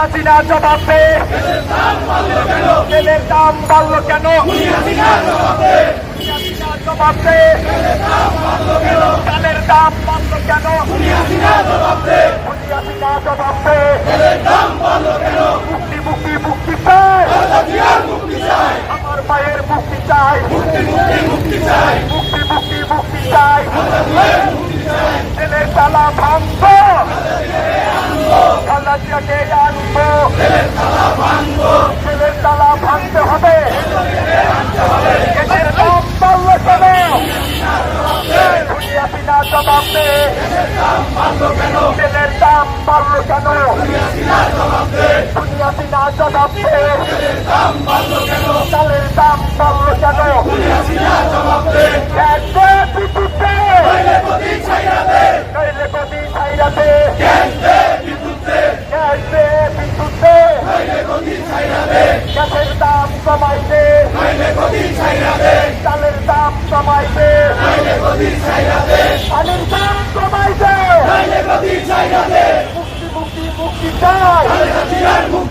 হাসিনা জবাব দে। তেলের দাম বাড়লো কেন? জবাব দে। চালের দাম বাড়লো কেন? জবাব মুক্তি মুক্তি মুক্তি চাই। আমার মায়ের চাই। মুক্তি মুক্তি মুক্তি মুক্তি চাই। তেলের তালা ভাঙবো। দাম বাড়লো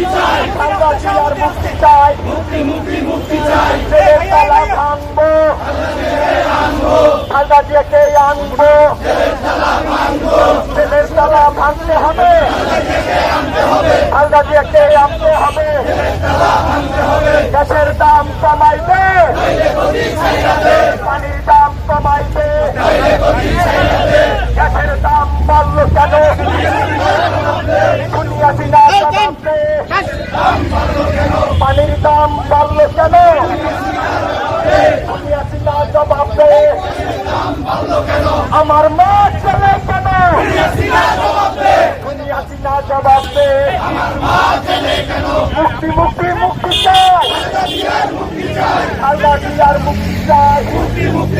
মুক্তি চাই খালাসিয়ার মুক্তি চাই। মুক্তি মুক্তি মুক্তি চাই। জেলের তালা ভাঙবো। খালাসিয়াকে আনব। জেলের তালা ভাঙতে হবে। খালাসিয়াকে আনতে হবে। গ্যাসের দাম কমাইবে পানি আমার মা চলে কেন? না জবাব। দে মুক্তি মুক্তি মুক্তি চাই। আল্লাহ দিয়ার মুক্তি চাই। মুক্তি মুক্তি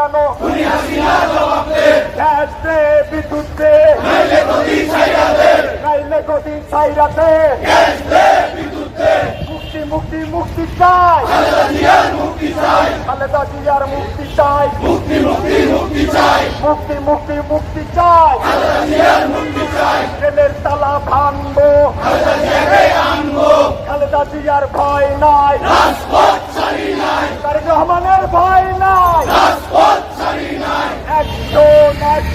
কেন গ্যাস দে বিদ্যুৎ দে নাইলে গদি ছাইরাতে। মুক্তি মুক্তি মুক্তি চাই। খালেদা জিয়ার মুক্তি চাই। মুক্তি মুক্তি মুক্তি চাই। মুক্তি মুক্তি মুক্তি চাই জেলের তালা ভাঙবো। খালেদা জিয়ার ভয় নাই তারেক রহমানের ভয় নাই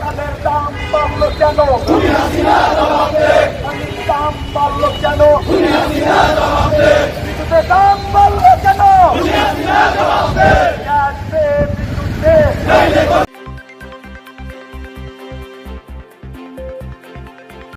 তাদের দাম বাড়লো কেন?